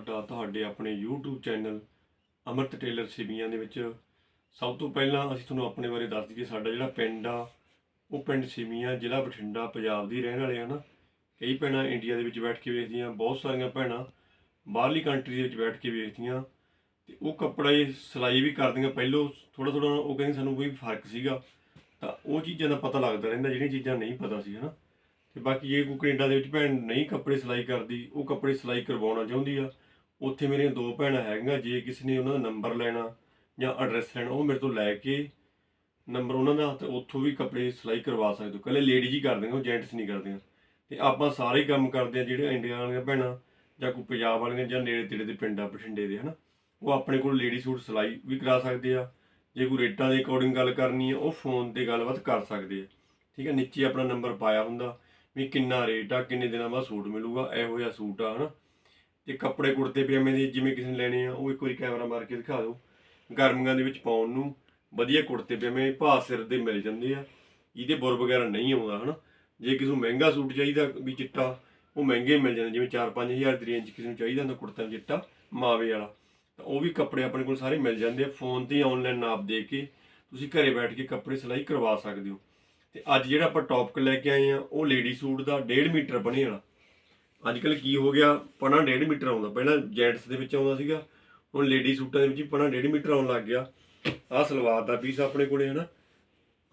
ਤੁਹਾਡਾ ਤੁਹਾਡੇ ਆਪਣੇ YouTube channel Amrat tailor Siviyan ਦੇ ਵਿੱਚ। ਸਭ ਤੋਂ ਪਹਿਲਾਂ ਅਸੀਂ ਤੁਹਾਨੂੰ ਆਪਣੇ ਬਾਰੇ ਦੱਸ ਦਈਏ, ਸਾਡਾ ਜਿਹੜਾ ਪਿੰਡ ਆ, ਉਹ ਪਿੰਡ ਸਿਵੀਆਂ ਜ਼ਿਲ੍ਹਾ ਬਠਿੰਡਾ, ਪੰਜਾਬ ਦੀ ਰਹਿਣ ਵਾਲੇ ਹਨ ਕਈ ਭੈਣਾਂ ਇੰਡੀਆ ਦੇ ਵਿੱਚ ਬੈਠ ਕੇ ਵੇਖਦੀਆਂ, ਬਹੁਤ ਸਾਰੀਆਂ ਭੈਣਾਂ ਬਾਹਰਲੀ ਕੰਟਰੀ ਦੇ ਵਿੱਚ ਬੈਠ ਕੇ ਵੇਖਦੀਆਂ। ਤੇ ਉਹ ਕੱਪੜਾ ਇਹ ਸਿਲਾਈ ਵੀ ਕਰਦੀਆਂ, ਪਹਿਲੋਂ ਥੋੜਾ ਥੋੜਾ ਉਹ ਕਹਿੰਦੇ ਸਾਨੂੰ ਕੋਈ ਫ਼ਰਕ ਸੀਗਾ। ਤਾਂ ਉਹ ਚੀਜ਼ਾਂ ਦਾ ਪਤਾ ਲੱਗਦਾ ਰਹਿੰਦਾ, ਜਿਹੜੀਆਂ ਚੀਜ਼ਾਂ ਨਹੀਂ ਪਤਾ ਸੀ, ਹਨਾ। ਤੇ ਬਾਕੀ ਜੇ ਕੋਈ ਕੈਨੇਡਾ ਦੇ ਵਿੱਚ ਭੈਣ ਨਹੀਂ ਕੱਪੜੇ ਸਿਲਾਈ ਕਰਦੀ, ਉਹ ਕੱਪੜੇ ਸਿਲਾਈ ਕਰਵਾਉਣਾ ਚਾਹੁੰਦੀ ਆ। ਉੱਥੇ ਮੇਰੀਆਂ ਦੋ ਭੈਣਾਂ ਹੈਗੀਆਂ, ਜੇ ਕਿਸੇ ਨੇ ਉਹਨਾਂ ਦਾ ਨੰਬਰ ਲੈਣਾ ਜਾਂ ਐਡਰੈਸ ਲੈਣਾ, ਉਹ ਮੇਰੇ ਤੋਂ ਲੈ ਕੇ ਨੰਬਰ ਉਹਨਾਂ ਦਾ ਤੇ ਉੱਥੋਂ ਵੀ ਕੱਪੜੇ ਸਿਲਾਈ ਕਰਵਾ ਸਕਦੇ ਹੋ। ਕੱਲੇ ਲੇਡੀਜ਼ ਹੀ ਕਰਦੇ ਉਹ ਜੈਂਟਸ ਨਹੀਂ ਕਰਦੀਆਂ। ਤੇ ਆਪਾਂ ਸਾਰੇ ਹੀ ਕੰਮ ਕਰਦੇ ਆ ਜਿਹੜੇ ਇੰਡੀਆ ਵਾਲੀਆਂ ਭੈਣਾਂ ਜਾਂ ਕੋਈ ਪੰਜਾਬ ਵਾਲੀਆਂ ਜਾਂ ਨੇੜੇ ਤੇੜੇ ਦੇ ਪਿੰਡਾਂ, ਬਠਿੰਡੇ ਦੇ, ਹਨਾ, ਉਹ ਆਪਣੇ ਕੋਲ ਲੇਡੀ ਸੂਟ ਸਿਲਾਈ ਵੀ ਕਰਾ ਸਕਦੇ ਆ। ਜੇ ਕੋਈ ਰੇਟਾਂ ਦੇ ਅਕੋਰਡਿੰਗ ਗੱਲ ਕਰਨੀ ਹੈ ਉਹ ਫੋਨ ਤੇ ਗੱਲਬਾਤ ਕਰ ਸਕਦੇ ਆ। ਠੀਕ ਹੈ ਨੀਚੇ ਆਪਣਾ ਨੰਬਰ ਪਾਇਆ ਹੁੰਦਾ ਵੀ ਕਿੰਨਾ ਰੇਟ ਆ, ਕਿੰਨੇ ਦਿਨਾਂ ਬਾਅਦ ਸੂਟ ਮਿਲੂਗਾ, ਇਹੋ ਜਿਹਾ ਸੂਟ ਆ, ਹਨਾ। ਤੇ ਕੱਪੜੇ ਕੁੜਤੇ, ਪਜਾਮੇ ਦੇ ਜਿਵੇਂ ਕਿਸੇ ਨੇ ਲੈਣੇ ਆ, ਉਹ ਇੱਕ ਵਾਰੀ ਕੈਮਰਾ ਮਾਰ ਕੇ ਦਿਖਾ ਦਿਓ। ਗਰਮੀਆਂ ਦੇ ਵਿੱਚ ਪਾਉਣ ਨੂੰ ਵਧੀਆ ਕੁੜਤੇ, ਪਜਾਮੇ ਭਾਅ ਸਿਰ ਦੇ ਮਿਲ ਜਾਂਦੇ ਆ। ਇਹਦੇ ਬੁਰ ਵਗੈਰਾ ਨਹੀਂ ਆਉਂਦਾ, ਹਨਾ? ਜੇ ਕਿਸੇ ਨੂੰ ਮਹਿੰਗਾ ਸੂਟ ਚਾਹੀਦਾ ਵੀ ਚਿੱਟਾ, ਉਹ ਮਹਿੰਗੇ ਮਿਲ ਜਾਂਦੇ ਜਿਵੇਂ 4-5000 ਦੀ ਰੇਂਜ ਕਿਸੇ ਨੂੰ ਚਾਹੀਦਾ ਹੁੰਦਾ ਕੁੜਤਾ ਚਿੱਟਾ, ਮਾਵੇ ਵਾਲਾ। ਤਾਂ ਉਹ ਵੀ ਕੱਪੜੇ ਆਪਣੇ ਕੋਲ ਸਾਰੇ ਮਿਲ ਜਾਂਦੇ ਆ। ਫੋਨ ਤੇ ਆਨਲਾਈਨ ਨਾਪ ਦੇ ਕੇ ਤੁਸੀਂ ਘਰੇ ਬੈਠ ਕੇ ਕੱਪੜੇ ਸਿਲਾਈ ਕਰਵਾ ਸਕਦੇ ਹੋ। ਤੇ ਅੱਜ ਜਿਹੜਾ ਆਪਾਂ ਟੌਪਿਕ ਲੈ ਕੇ ਆਏ ਆ, ਉਹ ਲੇਡੀ ਸੂਟ ਦਾ 1.5 ਮੀਟਰ ਬਣੇ ਵਾਲਾ ਅੱਜ ਕੱਲ ਕੀ ਹੋ ਗਿਆ? ਪਣਾ 1.5 ਮੀਟਰ ਆਉਂਦਾ। ਪਹਿਲਾਂ ਜੈਂਟਸ ਦੇ ਵਿੱਚ ਆਉਂਦਾ ਸੀਗਾ, ਹੁਣ ਲੇਡੀ ਸੂਟਾਂ ਦੇ ਵਿੱਚ ਵੀ ਪਣਾ 1.5 ਮੀਟਰ ਆਉਣ ਲੱਗ ਗਿਆ। ਆਹ ਸਲਵਾਰ ਦਾ ਪੀਸ ਆਪਣੇ ਕੋਲੇ ਨਾ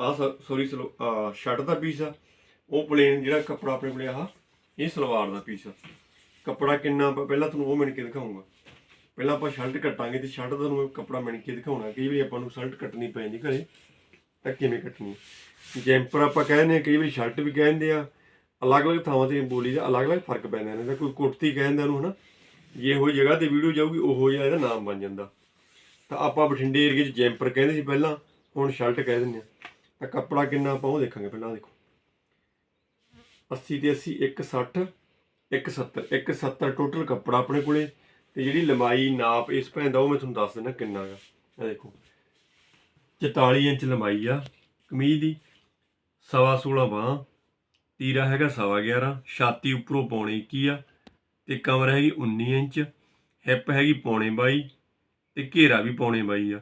ਆਹ ਸੌਰੀ ਸਲੋ ਆਹ ਸ਼ਰਟ ਦਾ ਪੀਸ ਆ। ਉਹ ਪਲੇਨ ਜਿਹੜਾ ਕੱਪੜਾ ਆਪਣੇ ਕੋਲੇ, ਆਹ, ਇਹ ਸਲਵਾਰ ਦਾ ਪੀਸ ਆ। ਕੱਪੜਾ ਕਿੰਨਾ ਪ- ਪਹਿਲਾਂ ਤੁਹਾਨੂੰ ਉਹ ਮਿਣ ਕੇ ਦਿਖਾਉਂਗਾ ਪਹਿਲਾਂ ਆਪਾਂ ਸ਼ਰਟ ਕੱਟਾਂਗੇ ਤੇ ਸ਼ਰਟ ਦਾ ਤੁਹਾਨੂੰ ਕੱਪੜਾ ਮਿਣ ਕੇ ਦਿਖਾਉਣਾ। ਕਈ ਵਾਰੀ ਆਪਾਂ ਨੂੰ ਸ਼ਰਟ ਕੱਟਣੀ ਪੈਂਦੀ ਘਰੇ, ਤਾਂ ਕਿਵੇਂ ਕੱਟਣੀ? ਜੈਂਪਰ ਆਪਾਂ ਕਹਿੰਦੇ ਆ ਕਈ ਵਾਰੀ ਸ਼ਰਟ ਵੀ ਕਹਿੰਦੇ ਆ। ਅਲੱਗ-ਅਲੱਗ ਥਾਵਾਂ ਤੇ ਬੋਲੀ ਦਾ ਅਲੱਗ-ਅਲੱਗ ਫ਼ਰਕ ਪੈਂਦਾ ਇਹਨਾਂ ਦਾ। ਕੋਈ ਕੁੜਤੀ ਕਹਿੰਦਾ ਉਹਨੂੰ ਹਨਾ, ਜੇ ਉਹੋ ਜਗ੍ਹਾ ਤੇ ਵੀਡੀਓ ਜਾਊਗੀ, ਉਹੋ ਜਿਹਾ ਇਹਦਾ ਨਾਮ ਬਣ ਜਾਂਦਾ। ਤਾਂ ਆਪਾਂ ਬਠਿੰਡੇ ਏਰੀਏ 'ਚ ਜੈਂਪਰ ਕਹਿੰਦੇ ਸੀ ਪਹਿਲਾਂ, ਹੁਣ ਸ਼ਰਟ ਕਹਿ ਦਿੰਦੇ ਆ ਤਾਂ ਕੱਪੜਾ ਕਿੰਨਾ ਆਪਾਂ ਉਹ ਦੇਖਾਂਗੇ ਪਹਿਲਾਂ, ਆਹ ਦੇਖੋ। 80 ਤੇ 80 160 170 170 ਟੋਟਲ ਕੱਪੜਾ ਆਪਣੇ ਕੋਲੇ। ਤੇ ਜਿਹੜੀ ਲੰਬਾਈ, ਨਾਪ, ਇਸ ਭੈਣ ਦਾ ਉਹ ਮੈਂ ਤੁਹਾਨੂੰ ਦੱਸ ਦਿੰਦਾ ਕਿੰਨਾ ਹੈਗਾ ਇਹ ਦੇਖੋ। 44 ਇੰਚ ਲੰਬਾਈ ਆ ਕਮੀਜ਼ ਦੀ, ਸਵਾ 16 ਬਾਹ। ਤੀਰਾ ਹੈਗਾ ਸਵਾ 11 ਛਾਤੀ ਉੱਪਰੋਂ ਪੌਣੇ 21 ਆ, ਤੇ ਕਮਰ ਹੈਗੀ 19 ਇੰਚ, ਹਿੱਪ ਹੈਗੀ ਪੌਣੇ 22 ਤੇ ਘੇਰਾ ਵੀ ਪੌਣੇ 22 ਆ।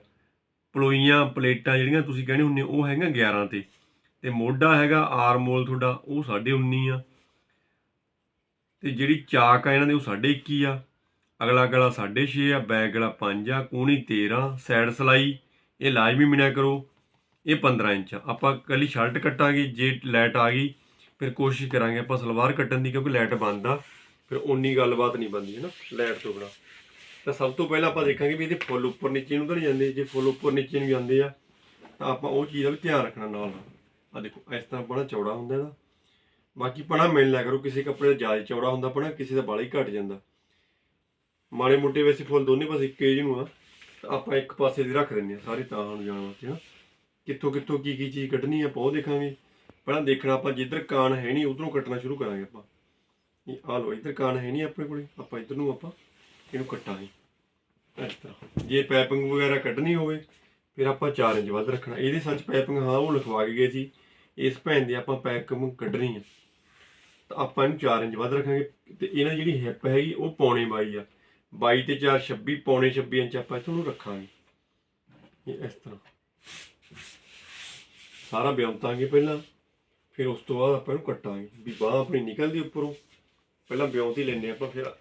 ਪਲੋਈਆਂ, ਪਲੇਟਾਂ ਜਿਹੜੀਆਂ ਤੁਸੀਂ ਕਹਿੰਦੇ ਹੁੰਦੇ ਉਹ ਹੈਗਾ 11 ਤੇ। ਤੇ ਮੋਢਾ ਹੈਗਾ ਆਰਮੋਲ ਤੁਹਾਡਾ, ਉਹ 19.5 ਆ। ਤੇ ਜਿਹੜੀ ਚਾਕ ਆ ਇਹਨਾਂ ਦੇ ਉਹ 21.5 ਆ। ਅਗਲਾ ਗਲਾ 6.5 ਆ, ਬੈਕ ਗਲਾ 5 ਆ ਕੂਣੀ 13 ਸਾਈਡ ਸਲਾਈ, ਇਹ ਲਾਜ਼ਮੀ ਮਿਣਿਆ ਕਰੋ, ਇਹ 15 ਇੰਚ ਆ। ਆਪਾਂ ਕੱਲੀ ਸ਼ਰਟ ਕੱਟਾਂਗੇ, ਜੇ ਲੈਟ ਆ ਗਈ ਫਿਰ ਕੋਸ਼ਿਸ਼ ਕਰਾਂਗੇ ਆਪਾਂ ਸਲਵਾਰ ਕੱਟਣ ਦੀ, ਕਿਉਂਕਿ ਲਾਈਟ ਬੰਦ ਆ। ਫਿਰ ਓਨੀ ਗੱਲਬਾਤ ਨਹੀਂ ਬੰਦੀ ਹੈ ਨਾ ਲਾਈਟ ਤੋਂ ਬਿਨਾ। ਤਾਂ ਸਭ ਤੋਂ ਪਹਿਲਾਂ ਆਪਾਂ ਦੇਖਾਂਗੇ ਵੀ ਇਹਦੇ ਫੁੱਲ ਉੱਪਰ ਨੀਚੇ ਨੂੰ ਤਾਂ ਨਹੀਂ ਜਾਂਦੇ, ਜੇ ਫੁੱਲ ਉੱਪਰ ਨੀਚੇ ਨੂੰ ਜਾਂਦੇ ਆ, ਤਾਂ ਆਪਾਂ ਉਹ ਚੀਜ਼ ਦਾ ਵੀ ਧਿਆਨ ਰੱਖਣਾ ਨਾਲ ਨਾਲ। ਆ ਦੇਖੋ, ਇਸ ਤਰ੍ਹਾਂ ਬੜਾ ਚੌੜਾ ਹੁੰਦਾ ਇਹਦਾ। ਬਾਕੀ ਪਣਾ ਮਿਲ ਲਿਆ ਕਰੋ, ਕਿਸੇ ਕੱਪੜੇ ਦਾ ਜ਼ਿਆਦਾ ਚੌੜਾ ਹੁੰਦਾ ਪਣਾ, ਕਿਸੇ ਦਾ ਬਾਲਾ ਹੀ ਘਟ ਜਾਂਦਾ। ਮਾੜੇ ਮੋਟੇ ਵੈਸੇ ਫੁੱਲ ਦੋਨੇ ਪਾਸੇ ਇੱਕੇ ਜਿਹੇ ਨੂੰ ਆ, ਤਾਂ ਆਪਾਂ ਇੱਕ ਪਾਸੇ ਦੀ ਰੱਖ ਦਿੰਦੇ ਆ, ਸਾਰੇ ਤਾਂ ਨੂੰ ਜਾਣ ਵਾਸਤੇ ਨਾ ਕਿੱਥੋਂ ਕਿੱਥੋਂ ਕੀ ਕੀ ਚੀਜ਼ ਕੱਢਣੀ ਆ ਆਪਾਂ ਉਹ ਦੇਖਾਂਗੇ। ਪਹਿਲਾਂ ਦੇਖਣਾ ਆਪਾਂ ਜਿੱਧਰ ਕਾਨ ਹੈ ਨਹੀਂ, ਉਧਰੋਂ ਕੱਟਣਾ ਸ਼ੁਰੂ ਕਰਾਂਗੇ ਆਪਾਂ। ਇਹ ਆ ਲੋ ਇੱਧਰ ਕਾਨ ਹੈ ਨਹੀਂ ਆਪਣੇ ਕੋਲੇ, ਆਪਾਂ ਇੱਧਰ ਨੂੰ ਆਪਾਂ ਇਹਨੂੰ ਕੱਟਾਂਗੇ। ਇਸ ਤਰ੍ਹਾਂ। ਜੇ ਪਾਈਪਿੰਗ ਵਗੈਰਾ ਕੱਢਣੀ ਹੋਵੇ, ਫਿਰ ਆਪਾਂ 4 ਇੰਚ ਵੱਧ ਰੱਖਣਾ। ਇਹਦੇ ਸੱਚ ਪਾਈਪਿੰਗ ਹਾਂ, ਉਹ ਲਿਖਵਾ ਕੇ ਗਏ ਸੀ। ਇਸ ਭੈਣ ਦੀ ਆਪਾਂ ਪਾਈਪਿੰਗ ਕੱਢਣੀ ਆ। ਤਾਂ ਆਪਾਂ ਇਹਨੂੰ 4 ਇੰਚ ਵੱਧ ਰੱਖਾਂਗੇ। ਤੇ ਇਹਨਾਂ ਦੀ ਜਿਹੜੀ ਹਿੱਪ ਹੈਗੀ, ਉਹ ਪੌਣੇ 22 ਆ। 22 ਤੇ 4 26 ਪੌਣੇ 26 ਇੰਚ ਆਪਾਂ ਇਹਨੂੰ ਰੱਖਾਂਗੇ। ਇਸ ਤਰ੍ਹਾਂ। ਸਾਰਾ ਬਿਉਂਤਾਂਗੇ ਪਹਿਲਾਂ। ਫਿਰ ਉਸ ਤੋਂ ਬਾਅਦ ਆਪਾਂ ਇਹਨੂੰ ਕੱਟਾਂਗੇ। ਵੀ ਬਾਹ ਆਪਣੀ ਨਿਕਲਦੀ ਉੱਪਰੋਂ। ਪਹਿਲਾਂ ਬਿਉਂਤ ਹੀ ਲੈਣੇ ਆਪਾਂ, ਫਿਰ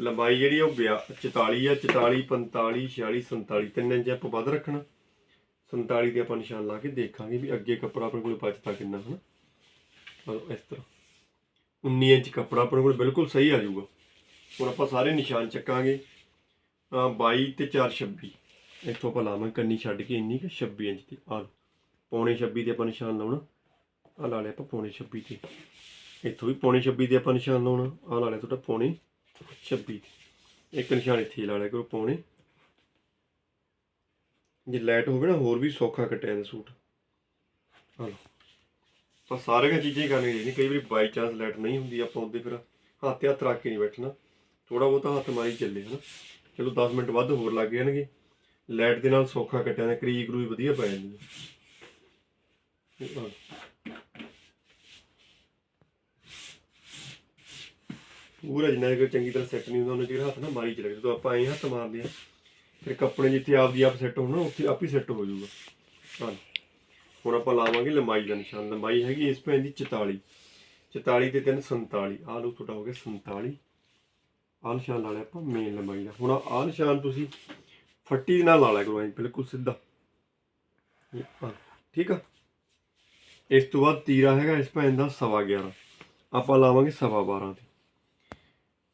ਲੰਬਾਈ ਜਿਹੜੀ ਆ ਉਹ ਬਿਆ- 44 ਆ 44 45 46 47 ਤਿੰਨ ਇੰਚ ਆਪਾਂ ਵੱਧ ਰੱਖਣਾ। 47 ਤੇ ਆਪਾਂ ਨਿਸ਼ਾਨ ਲਾ ਕੇ ਦੇਖਾਂਗੇ ਵੀ ਅੱਗੇ ਕੱਪੜਾ ਆਪਣੇ ਕੋਲ ਬਚਦਾ ਕਿੰਨਾ, ਹਨਾ। ਆਹ ਇਸ ਤਰ੍ਹਾਂ। 19 ਇੰਚ ਕੱਪੜਾ ਆਪਣੇ ਕੋਲ ਬਿਲਕੁਲ ਸਹੀ ਆ ਜਾਊਗਾ। ਹੁਣ ਆਪਾਂ ਸਾਰੇ ਨਿਸ਼ਾਨ ਚੱਕਾਂਗੇ। ਅਹ 22 ਤੇ 4 26 ਇੱਥੋਂ ਆਪਾਂ ਲਾਵਾਂਗੇ ਕੰਨੀ ਛੱਡ ਕੇ ਇੰਨੀ ਕਿ 26 ਇੰਚ 'ਤੇ ਆ ਪੌਣੇ 26 ਤੇ ਆਪਾਂ ਨਿਸ਼ਾਨ ਲਾਉਣਾ। ਆ ਲਾ ਲਿਆ ਆਪਾਂ ਪੌਣੇ 26 ਤੇ। ਇੱਥੋਂ ਵੀ ਪੌਣੇ 26 ਤੇ ਆਪਾਂ ਨਿਸ਼ਾਨ ਲਾਉਣਾ। ਆ ਲਾ ਲਿਆ ਤੁਹਾਡਾ ਪੌਣੇ 26 ਤੇ। ਇੱਕ ਨਿਸ਼ਾਨ ਇੱਥੇ ਲਾ ਲਿਆ ਕਰੋ, ਪੌਣੇ। ਜੇ ਲਾਈਟ ਹੋਵੇ ਨਾ, ਹੋਰ ਵੀ ਸੌਖਾ ਕੱਟਿਆ ਜਾਂਦਾ ਸੂਟ। ਹਾਂ ਲਓ। ਤਾਂ ਸਾਰੀਆਂ ਚੀਜ਼ਾਂ ਹੀ ਕਰਨੀਆਂ ਚਾਹੀਦੀਆਂ। ਕਈ ਵਾਰੀ ਬਾਈ ਚਾਂਸ ਲਾਈਟ ਨਹੀਂ ਹੁੰਦੀ, ਆਪਾਂ ਉਹਦੇ ਫਿਰ ਹੱਥ ਤੇ ਹੱਥ ਰੱਖ ਕੇ ਨਹੀਂ ਬੈਠਣਾ। ਥੋੜਾ ਬਹੁਤਾ ਹੱਥ ਮਾਰੀ ਚੱਲੇ, ਹਨਾ। ਚਲੋ 10 ਮਿੰਟ ਵੱਧ ਹੋਰ ਲੱਗ ਜਾਣਗੇ। ਲਾਈਟ ਦੇ ਨਾਲ ਸੌਖਾ ਕੱਟਿਆ ਜਾਂਦਾ ਕਰੀਕ ਰੂ ਵਧੀਆ ਪੈ ਜਾਂਦੀ ਹੈ ਇਹ ਆ ਲਓ। ਪੂਰਾ ਜਿੰਨਾ ਕਿ ਚੰਗੀ ਤਰ੍ਹਾਂ ਸੈੱਟ ਨਹੀਂ ਹੁੰਦਾ, ਉਹਨਾਂ ਚਿਰ ਹੱਥ ਨਾ ਮਾਰੀ ਚ ਜਦੋਂ ਆਪਾਂ ਐਂ ਹੱਥ ਮਾਰਦੇ ਆ ਫਿਰ ਕੱਪੜੇ ਜਿੱਥੇ ਆਪਦੀ ਆਪ ਸੈੱਟ ਹੋਣਾ ਉੱਥੇ ਆਪ ਹੀ ਸੈੱਟ ਹੋ ਜਾਊਗਾ। ਹਾਂ। ਹੁਣ ਆਪਾਂ ਲਾਵਾਂਗੇ ਲੰਬਾਈ ਦਾ ਨਿਸ਼ਾਨ। ਲੰਬਾਈ ਹੈਗੀ ਇਸ ਪੈਨ ਦੀ 44 44 ਤੇ 3 47 ਆਹ ਲੋ ਤੁਹਾਡਾ ਹੋ ਗਿਆ 47 ਆਹ ਨਿਸ਼ਾਨ ਲਾ ਲਿਆ ਆਪਾਂ ਮੇਨ ਲੰਬਾਈ ਦਾ। ਹੁਣ ਆਹ ਨਿਸ਼ਾਨ ਤੁਸੀਂ ਫੱਟੀ ਨਾਲ ਲਾ ਲਿਆ ਕਰੋ, ਐਂ ਬਿਲਕੁਲ ਸਿੱਧਾ। ਇਹ ਠੀਕ ਆ? ਇਸ ਤੋਂ ਬਾਅਦ ਤੀਰਾ ਹੈਗਾ ਇਸ ਪੈਨ ਦਾ ਸਵਾ 11 ਆਪਾਂ ਲਾਵਾਂਗੇ ਸਵਾ 12 ਤੇ।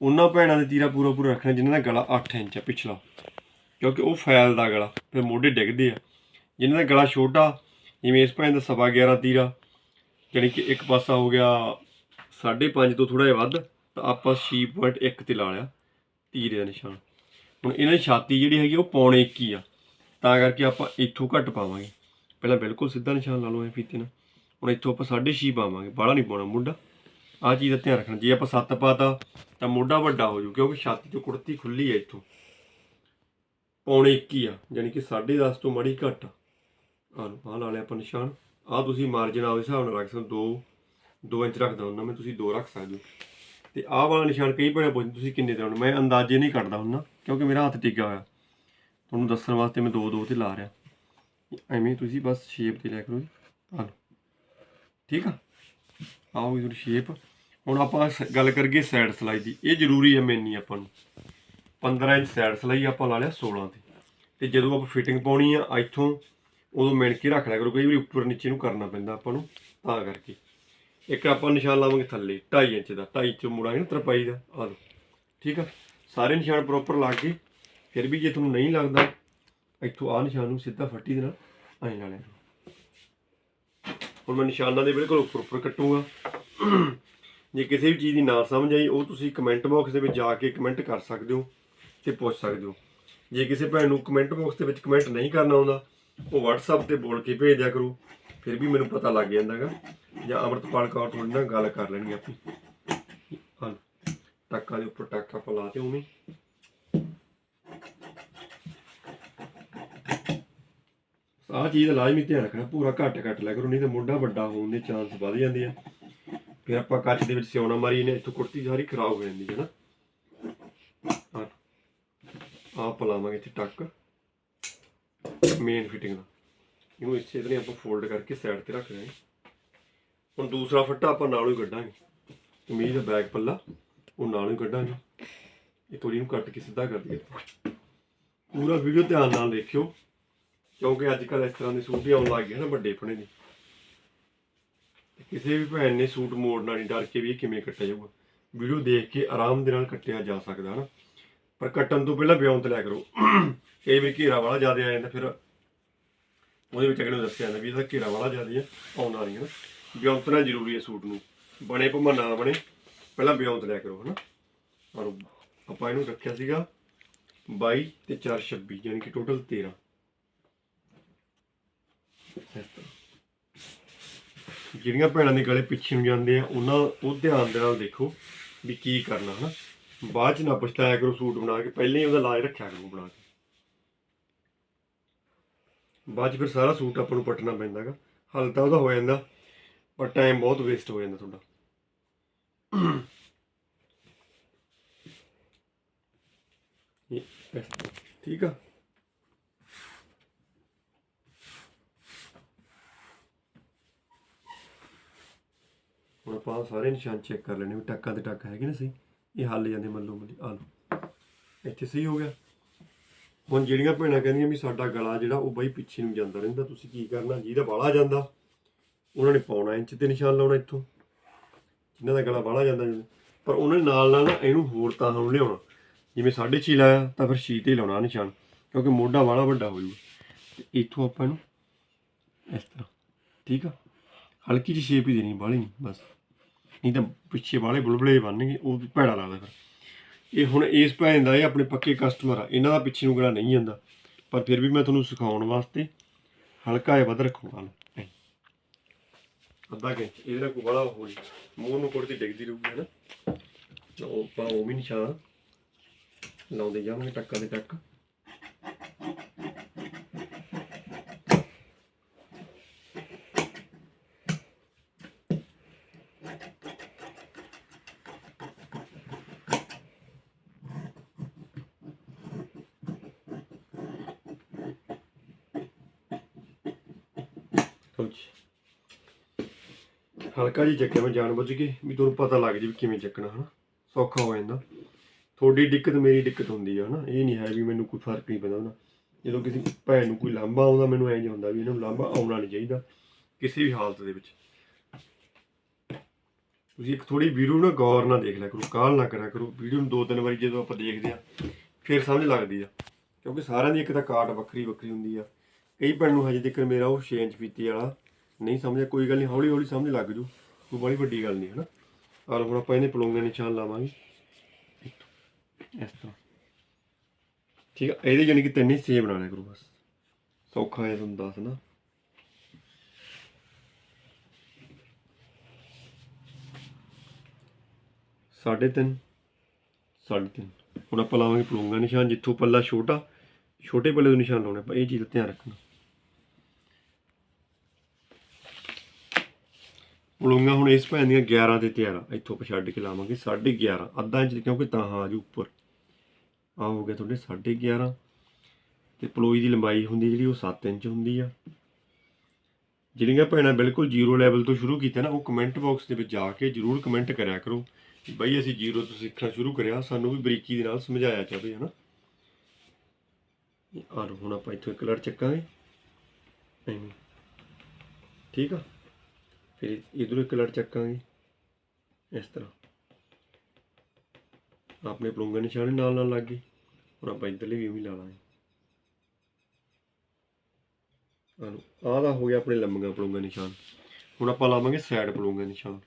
ਉਹਨਾਂ ਭੈਣਾਂ ਦੇ ਤੀਰਾ ਪੂਰਾ ਪੂਰਾ ਰੱਖਣਾ ਜਿਨ੍ਹਾਂ ਦਾ ਗਲਾ 8 ਇੰਚ ਆ ਪਿਛਲਾ। ਕਿਉਂਕਿ ਉਹ ਫੈਲਦਾ ਗਲਾ, ਫਿਰ ਮੋਢੇ ਡਿੱਗਦੇ ਆ। ਜਿਨ੍ਹਾਂ ਦਾ ਗਲਾ ਛੋਟਾ, ਜਿਵੇਂ ਇਸ ਭੈਣ ਦਾ ਸਵਾ 11 ਤੀਰਾ, ਜਾਣੀ ਕਿ ਇੱਕ ਪਾਸਾ ਹੋ ਗਿਆ 5.5 ਤੋਂ ਥੋੜਾ ਜਿਹਾ ਵੱਧ, ਤਾਂ ਆਪਾਂ 6.1 ਤੇ ਲਾ ਲਿਆ ਤੀਰੇ ਦਾ ਨਿਸ਼ਾਨ। ਹੁਣ ਇਹਨਾਂ ਦੀ ਛਾਤੀ ਜਿਹੜੀ ਹੈਗੀ ਉਹ ਪੌਣੇ 21 ਆ। ਤਾਂ ਕਰਕੇ ਆਪਾਂ ਇੱਥੋਂ ਘੱਟ ਪਾਵਾਂਗੇ। ਪਹਿਲਾਂ ਬਿਲਕੁਲ ਸਿੱਧਾ ਨਿਸ਼ਾਨ ਲਾ ਲਓ ਐ ਫੀਤੇ ਨਾਲ। ਹੁਣ ਇੱਥੋਂ ਆਪਾਂ 6.5 ਪਾਵਾਂਗੇ। ਬਾਹਲਾ ਨਹੀਂ ਪਾਉਣਾ ਮੁੰਡਾ। ਆਹ ਚੀਜ਼ ਦਾ ਧਿਆਨ ਰੱਖਣਾ। ਜੇ ਆਪਾਂ 7 ਪਾਤਾ, ਤਾਂ ਮੋਢਾ ਵੱਡਾ ਹੋ ਜੂ, ਕਿਉਂਕਿ ਛਾਤੀ ਤੋਂ ਕੁੜਤੀ ਖੁੱਲੀ ਹੈ ਇੱਥੋਂ। ਪੌਣੇ 21 ਆ ਯਾਨੀ ਕਿ 10.5 ਤੋਂ ਮੜੀ ਘੱਟ ਆ। ਆਹ ਲਾ ਲਿਆ ਆਪਾਂ ਨਿਸ਼ਾਨ। ਆਹ ਤੁਸੀਂ ਮਾਰਜਨ ਆਪਦੇ ਹਿਸਾਬ ਨਾਲ ਰੱਖ ਸਕਦੇ ਹੋ 2 ਇੰਚ ਰੱਖਦਾ ਹੁੰਦਾ ਮੈਂ, ਤੁਸੀਂ 2 ਰੱਖ ਸਕਦੇ ਹੋ। ਤੇ ਆਹ ਵਾਲਾ ਨਿਸ਼ਾਨ ਕਈ ਭੈਣਾਂ ਪੁੱਛਦੇ, ਤੁਸੀਂ ਕਿੰਨੇ ਦੇ ਹੋਣ? ਮੈਂ ਅੰਦਾਜ਼ੇ ਨਹੀਂ ਕੱਢਦਾ ਹੁੰਦਾ, ਕਿਉਂਕਿ ਮੇਰਾ ਹੱਥ ਟਿੱਗਾ ਹੋਇਆ। ਤੁਹਾਨੂੰ ਦੱਸਣ ਵਾਸਤੇ ਮੈਂ 2 2 ਤੇ ਲਾ ਰਿਹਾ। ਐਵੇਂ ਤੁਸੀਂ ਬਸ ਸ਼ੇਪ ਤੇ ਲਿਆ ਕਰੋ ਜੀ। ਆਹ ਲਓ। ਠੀਕ ਆ? ਆਓ ਇਹਦੀ ਸ਼ੇਪ ਹੁਣ ਆਪਾਂ ਸ- ਗੱਲ ਕਰੀਏ ਸਾਈਡ ਸਲਾਈ ਦੀ। ਇਹ ਜ਼ਰੂਰੀ ਹੈ ਮੈਨੀ ਆਪਾਂ ਨੂੰ। 15 ਇੰਚ ਸਾਈਡ ਸਲਾਈ ਆਪਾਂ ਲਾ ਲਿਆ 16 ਤੇ। ਤੇ ਜਦੋਂ ਆਪਾਂ ਫਿਟਿੰਗ ਪਾਉਣੀ ਆ, ਇੱਥੋਂ ਉਦੋਂ ਮਿਣ ਕੇ ਰੱਖ ਲਿਆ ਕਰੋ। ਕਈ ਵਾਰੀ ਉੱਪਰ ਨੀਚੇ ਨੂੰ ਕਰਨਾ ਪੈਂਦਾ ਆਪਾਂ ਨੂੰ, ਤਾਂ ਕਰਕੇ। ਇੱਕ ਆਪਾਂ ਨਿਸ਼ਾਨ ਲਾਵਾਂਗੇ ਥੱਲੇ 2.5 ਇੰਚ ਦਾ। 2.5 ਚੋਂ ਮੁੜਾਂਗੇ ਨਾ ਤਰਪਾਈ ਦਾ ਆ ਲਓ। ਠੀਕ ਆ? ਸਾਰੇ ਨਿਸ਼ਾਨ ਪ੍ਰੋਪਰ ਲਾ ਕੇ, ਫਿਰ ਵੀ ਜੇ ਤੁਹਾਨੂੰ ਨਹੀਂ ਲੱਗਦਾ, ਇੱਥੋਂ ਆ ਨਿਸ਼ਾਨ ਨੂੰ ਸਿੱਧਾ ਫੱਟੀ ਦੇ ਨਾਲ ਐਂ ਲਾ ਲਿਆ ਹੁਣ ਮੈਂ ਨਿਸ਼ਾਨਾਂ ਦੇ ਬਿਲਕੁਲ ਉੱਪਰ ਉੱਪਰ ਕੱਟੂਗਾ। ਜੇ ਕਿਸੇ ਵੀ ਚੀਜ਼ ਦੀ ਨਾ ਸਮਝ ਆਈ, ਉਹ ਤੁਸੀਂ ਕਮੈਂਟ ਬਾਕਸ ਦੇ ਵਿੱਚ ਜਾ ਕੇ ਕਮੈਂਟ ਕਰ ਸਕਦੇ ਹੋ ਤੇ ਪੁੱਛ ਸਕਦੇ ਹੋ। ਜੇ ਕਿਸੇ ਭੈਣ ਨੂੰ ਕਮੈਂਟ ਬਾਕਸ ਦੇ ਵਿੱਚ ਕਮੈਂਟ ਨਹੀਂ ਕਰਨਾ ਆਉਂਦਾ, ਉਹ WhatsApp ਤੇ ਬੋਲ ਕੇ ਭੇਜ ਦਿਆ ਕਰੋ, ਫਿਰ ਵੀ ਮੈਨੂੰ ਪਤਾ ਲੱਗ ਜਾਂਦਾਗਾ। ਜਾਂ ਅਮਰਤਪਾਲ ਕੌਰ ਤੁਹਾਡੇ ਨਾਲ ਗੱਲ ਕਰ ਲੈਣੀ ਆਪੀ ਹਾਂ, ਟੱਕਾਂ ਦੇ ਉੱਪਰ ਟੱਕ ਆਪਾਂ ਲਾ ਤੇ ਉਵੇਂ। ਆਹ ਚੀਜ਼ ਦਾ ਲਾਜ਼ਮੀ ਧਿਆਨ ਰੱਖਣਾ, ਪੂਰਾ ਘੱਟ ਘੱਟ ਲੈ ਕਰੋ, ਨਹੀਂ ਤਾਂ ਮੋਢਾ ਵੱਡਾ ਹੋਣ ਦੇ ਚਾਂਸ ਵੱਧ ਜਾਂਦੇ ਆ। ਫਿਰ ਆਪਾਂ ਕੱਚ ਦੇ ਵਿੱਚ ਸਿਉਣਾ ਮਾਰੀ ਨੇ ਇੱਥੋਂ ਕੁੜਤੀ ਸਾਰੀ ਖਰਾਬ ਹੋ ਜਾਂਦੀ ਹੈ ਨਾ। ਆਹ ਆਪਾਂ ਲਾਵਾਂਗੇ ਇੱਥੇ ਟੱਕ। ਮੇਨ ਫਿਟਿੰਗ ਦਾ। ਇਹਨੂੰ ਇਸੇ ਤਰ੍ਹਾਂ ਆਪਾਂ ਫੋਲਡ ਕਰਕੇ ਸਾਈਡ ਤੇ ਰੱਖ ਦਾਂਗੇ ਹੁਣ ਦੂਸਰਾ ਫੱਟਾ ਆਪਾਂ ਨਾਲੋਂ ਹੀ ਕੱਢਾਂਗੇ। ਕਮੀਜ਼ ਦਾ ਬੈਕ ਪੱਲਾ, ਉਹ ਨਾਲੋਂ ਹੀ ਕੱਢਾਂਗੇ। ਇਹ ਥੋੜੀ ਇਹਨੂੰ ਕੱਟ ਕੇ ਸਿੱਧਾ ਕਰ ਦਈਏ। ਪੂਰਾ ਵੀਡੀਓ ਧਿਆਨ ਨਾਲ ਦੇਖਿਓ। ਕਿਉਂਕਿ ਅੱਜ ਕੱਲ ਇਸ ਤਰ੍ਹਾਂ ਦੇ ਸੂਟ ਹੀ ਆਉਣ ਲੱਗ ਗਏ ਨਾ ਵੱਡੇ ਪਣੇ ਦੇ। ਕਿਸੇ ਵੀ ਭੈਣ ਨੇ ਸੂਟ ਮੋੜਨਾ ਨਹੀਂ, ਡਰ ਕੇ ਵੀ ਇਹ ਕਿਵੇਂ ਕੱਟਿਆ ਜਾਊਗਾ। ਵੀਡੀਓ ਦੇਖ ਕੇ ਆਰਾਮ ਦੇ ਨਾਲ ਕੱਟਿਆ ਜਾ ਸਕਦਾ ਨਾ। ਪਰ ਕੱਟਣ ਤੋਂ ਪਹਿਲਾਂ ਬਿਉਂਤ ਲਿਆ ਕਰੋ। ਕਈ ਵਾਰ ਘੇਰਾ ਵਾਲਾ ਜ਼ਿਆਦਾ ਆ ਜਾਂਦਾ, ਫਿਰ ਉਹਦੇ ਵਿੱਚ ਅਗਲੇ ਨੂੰ ਦੱਸਿਆ ਜਾਂਦਾ ਵੀ ਇਹਦਾ ਘੇਰਾ ਵਾਲਾ ਜ਼ਿਆਦਾ ਆ, ਆਉਣਾ ਨਹੀਂ ਹੈ ਨਾ ਬਿਉਂਤਣਾ ਜ਼ਰੂਰੀ ਹੈ ਸੂਟ ਨੂੰ। ਬਣੇ ਭਾਵੇਂ ਨਾ ਬਣੇ, ਪਹਿਲਾਂ ਬਿਉਂਤ ਲਿਆ ਕਰੋ, ਹਨਾ। ਔਰ ਆਪਾਂ ਇਹਨੂੰ ਰੱਖਿਆ ਸੀਗਾ 22 ਤੇ 4 26 ਯਾਨੀ ਕਿ ਟੋਟਲ 13 ਇਸ ਤਰ੍ਹਾਂ। ਜਿਹੜੀਆਂ ਭੈਣਾਂ ਦੇ ਗਲੇ ਪਿੱਛੇ ਨੂੰ ਜਾਂਦੇ ਆ, ਉਹਨਾਂ ਉਹ ਧਿਆਨ ਦੇ ਨਾਲ ਦੇਖੋ ਵੀ ਕੀ ਕਰਨਾ, ਹਨਾ? ਬਾਅਦ ਚ ਨਾ ਪਛਤਾਇਆ ਕਰੋ ਸੂਟ ਬਣਾ ਕੇ, ਪਹਿਲਾਂ ਹੀ ਉਹਦਾ ਇਲਾਜ ਰੱਖਿਆ ਕਰੋ ਬਣਾ ਕੇ। ਬਾਅਦ ਚ ਫਿਰ ਸਾਰਾ ਸੂਟ ਆਪਾਂ ਨੂੰ ਪਟਣਾ ਪੈਂਦਾਗਾ ਹੱਲ ਤਾਂ ਉਹਦਾ ਹੋ ਜਾਂਦਾ, ਪਰ ਟਾਈਮ ਬਹੁਤ ਵੇਸਟ ਹੋ ਜਾਂਦਾ ਤੁਹਾਡਾ। ਠੀਕ ਆ ਹੁਣ ਆਪਾਂ ਸਾਰੇ ਨਿਸ਼ਾਨ ਚੈੱਕ ਕਰ ਲੈਣੇ ਵੀ ਟੱਕਾਂ ਤੇ ਟੱਕ ਹੈਗੇ ਨਾ ਸਹੀ। ਇਹ ਹੱਲ ਜਾਂਦੇ ਮੱਲੋ ਮੱਲੀ। ਆ ਲਓ। ਇੱਥੇ ਸਹੀ ਹੋ ਗਿਆ। ਹੁਣ ਜਿਹੜੀਆਂ ਭੈਣਾਂ ਕਹਿੰਦੀਆਂ ਵੀ ਸਾਡਾ ਗਲਾ ਜਿਹੜਾ ਉਹ ਬਈ ਪਿੱਛੇ ਨੂੰ ਜਾਂਦਾ ਰਹਿੰਦਾ, ਤੁਸੀਂ ਕੀ ਕਰਨਾ? ਜਿਹਦਾ ਬਾਹਲਾ ਜਾਂਦਾ, ਉਹਨਾਂ ਨੇ ਪਾਉਣਾ ਇੰਚ ਤੇ ਨਿਸ਼ਾਨ ਲਾਉਣਾ ਇੱਥੋਂ। ਜਿਨ੍ਹਾਂ ਦਾ ਗਲਾ ਬਾਹਲਾ ਜਾਂਦਾ ਪਰ ਉਹਨਾਂ ਨੇ ਨਾਲ ਨਾਲ ਨਾ ਇਹਨੂੰ ਹੋਰ ਤਾਂ ਹੁਣ ਲਿਆਉਣਾ। ਜਿਵੇਂ 6.5 ਲਾਇਆ, ਤਾਂ ਫਿਰ 6 ਤੇ ਲਾਉਣਾ ਨਿਸ਼ਾਨ, ਕਿਉਂਕਿ ਮੋਢਾ ਬਾਹਲਾ ਵੱਡਾ ਹੋ ਜਾਊਗਾ। ਤੇ ਇੱਥੋਂ ਆਪਾਂ ਨੂੰ ਇਸ ਤਰ੍ਹਾਂ, ਠੀਕ ਆ? ਹਲਕੀ ਜਿਹੀ ਸ਼ੇਪ ਹੀ ਦੇਣੀ, ਬਾਹਲੀ ਨਹੀਂ, ਬਸ। ਨਹੀਂ ਤਾਂ ਪਿੱਛੇ ਵਾਲੇ ਬੁਲਬੁਲੇ ਬਣਨਗੇ ਉਹ ਵੀ ਭੈੜਾ ਲੱਗਦਾ ਫਿਰ। ਇਹ ਹੁਣ ਇਸ ਭੈਣ ਦਾ ਇਹ ਆਪਣੇ ਪੱਕੇ ਕਸਟਮਰ ਆ ਇਹਨਾਂ ਦਾ ਪਿੱਛੇ ਨੂੰ ਗਲਾ ਨਹੀਂ ਜਾਂਦਾ। ਪਰ ਫਿਰ ਵੀ ਮੈਂ ਤੁਹਾਨੂੰ ਸਿਖਾਉਣ ਵਾਸਤੇ ਹਲਕਾ ਜਿਹਾ ਵੱਧ ਰੱਖੂਗਾ। ਅੱਧਾ ਕਿ ਇਹਦੇ ਨਾਲ ਕੋਈ ਬੜਾ ਹੋ ਨਹੀਂ। ਮੂੰਹ ਨੂੰ ਕੁੜਤੀ ਡਿੱਗਦੀ ਰਹੂਗੀ ਹੈ ਨਾ। ਉਹ ਆਪਾਂ ਉਹ ਵੀ ਨਿਸ਼ਾਨ ਲਾਉਂਦੇ ਜਾਵਾਂਗੇ ਟੱਕਾਂ ਦੇ ਟੱਕ। ਲਓ ਜੀ ਹਲਕਾ ਜੀ ਚੱਕਿਆ ਮੈਂ, ਜਾਣ ਬੁੱਝ ਕੇ, ਵੀ ਤੁਹਾਨੂੰ ਪਤਾ ਲੱਗ ਜੇ ਵੀ ਕਿਵੇਂ ਚੱਕਣਾ, ਹਨਾ? ਸੌਖਾ ਹੋ ਜਾਂਦਾ। ਤੁਹਾਡੀ ਦਿੱਕਤ ਮੇਰੀ ਦਿੱਕਤ ਹੁੰਦੀ ਆ, ਹਨਾ? ਇਹ ਨਹੀਂ ਹੈ ਵੀ ਮੈਨੂੰ ਕੋਈ ਫ਼ਰਕ ਨਹੀਂ ਪੈਂਦਾ ਉਹਨਾਂ ਜਦੋਂ ਕਿਸੇ ਭੈਣ ਨੂੰ ਕੋਈ ਲਾਂਭਾ ਆਉਂਦਾ, ਮੈਨੂੰ ਐਂ ਜਿਹਾ ਹੁੰਦਾ ਵੀ ਇਹਨੂੰ ਲਾਂਭਾ ਆਉਣਾ ਨਹੀਂ ਚਾਹੀਦਾ, ਕਿਸੇ ਵੀ ਹਾਲਤ ਦੇ ਵਿੱਚ। ਤੁਸੀਂ ਇੱਕ ਥੋੜੀ ਵੀਡੀਓ ਨਾ ਗੌਰ ਨਾਲ ਦੇਖ ਲਿਆ ਕਰੋ, ਕਾਹਲ ਨਾ ਕਰਿਆ ਕਰੋ। ਵੀਡੀਓ ਨੂੰ ਦੋ ਤਿੰਨ ਵਾਰੀ ਜਦੋਂ ਆਪਾਂ ਦੇਖਦੇ ਆ, ਫਿਰ ਸਮਝ ਲੱਗਦੀ ਆ। ਕਿਉਂਕਿ ਸਾਰਿਆਂ ਦੀ ਇੱਕ ਤਾਂ ਕਾਟ ਵੱਖਰੀ ਵੱਖਰੀ ਹੁੰਦੀ ਆ। ਕਈ ਭੈਣ ਨੂੰ ਹਜੇ ਤੱਕ ਮੇਰਾ ਉਹ 6 ਇੰਚ ਫੀਤੀ ਵਾਲਾ ਨਹੀਂ ਸਮਝਿਆ ਕੋਈ ਗੱਲ ਨਹੀਂ ਹੌਲੀ ਹੌਲੀ ਸਮਝ ਲੱਗ ਜੂ। ਕੋਈ ਬੜੀ ਵੱਡੀ ਗੱਲ ਨਹੀਂ ਹੈ ਨਾ ਔਰ ਹੁਣ ਆਪਾਂ ਇਹਨੇ ਪਲੋਂਗੇ ਨਿਸ਼ਾਨ ਲਾਵਾਂਗੇ। ਇਸ ਤਰ੍ਹਾਂ। ਠੀਕ ਆ ਇਹਦੇ ਜਾਨੀ ਕਿ ਤਿੰਨ ਹਿੱਸੇ ਬਣਾ ਲਿਆ ਕਰੋ ਬਸ। ਸੌਖਾ ਹੈ ਤੁਹਾਨੂੰ ਦੱਸ ਨਾ। ਸਾਢੇ ਤਿੰਨ ਸਾਢੇ ਤਿੰਨ। ਹੁਣ ਆਪਾਂ ਲਾਵਾਂਗੇ ਪਲੋਂਗਾ ਨਿਸ਼ਾਨ ਜਿੱਥੋਂ ਪੱਲਾ ਛੋਟਾ ਛੋਟੇ ਪੱਲੇ ਤੋਂ ਨਿਸ਼ਾਨ ਲਾਉਣਾ ਆਪਾਂ ਇਹ ਚੀਜ਼ ਦਾ ਧਿਆਨ ਰੱਖਣਾ। ਪਲੋਂਗਾ ਹੁਣ ਇਸ ਭੈਣ ਦੀਆਂ 11 ਤੇ 13 ਇੱਥੋਂ ਆਪਾਂ ਛੱਡ ਕੇ ਲਾਵਾਂਗੇ 11.5 ਅੱਧਾ ਇੰਚ ਕਿਉਂਕਿ ਤਾਂ ਆ ਜੂ ਉੱਪਰ। ਆ ਹੋ ਗਿਆ ਤੁਹਾਡੇ 11.5 ਤੇ ਪਲੋਈ ਦੀ ਲੰਬਾਈ ਹੁੰਦੀ ਜਿਹੜੀ ਉਹ 7 ਇੰਚ ਹੁੰਦੀ ਆ। ਜਿਹੜੀਆਂ ਭੈਣਾਂ ਬਿਲਕੁਲ ਜ਼ੀਰੋ ਲੈਵਲ ਤੋਂ ਸ਼ੁਰੂ ਕੀਤਾ ਨਾ, ਉਹ ਕਮੈਂਟ ਬਾਕਸ ਦੇ ਵਿੱਚ ਜਾ ਕੇ ਜਰੂਰ ਕਮੈਂਟ ਕਰਿਆ ਕਰੋ ਕਿ ਬਈ ਅਸੀਂ ਜ਼ੀਰੋ ਤੋਂ ਸਿੱਖਣਾ ਸ਼ੁਰੂ ਕਰਿਆ, ਸਾਨੂੰ ਵੀ ਬਰੀਕੀ ਦੇ ਨਾਲ ਸਮਝਾਇਆ ਜਾਵੇ, ਹਨਾ? ਆ ਲਓ, ਹੁਣ ਆਪਾਂ ਇੱਥੋਂ ਇੱਕ ਲੜ ਚੱਕਾਂਗੇ। ਐਵੇਂ ਠੀਕ ਆ? ਫਿਰ ਇਧਰੋਂ ਇੱਕ ਲੜ ਚੱਕਾਂਗੇ। ਇਸ ਤਰ੍ਹਾਂ। ਆਪਣੇ ਪਲੂੰਗਾ ਨਿਸ਼ਾਨੇ ਨਾਲ ਨਾਲ ਲੱਗ ਗਏ ਹੁਣ ਆਪਾਂ ਇੱਧਰਲੇ ਵੀ ਉਵੇਂ ਲਾ ਲਾਂਗੇ। ਆਹ ਲਓ, ਦਾ ਹੋ ਗਿਆ ਆਪਣੇ ਲੰਮੀਆਂ ਪਲੂੰਗਾ ਨਿਸ਼ਾਨ। ਹੁਣ ਆਪਾਂ ਲਾਵਾਂਗੇ ਸਾਈਡ ਪਲੂੰਗਾ ਨਿਸ਼ਾਨ।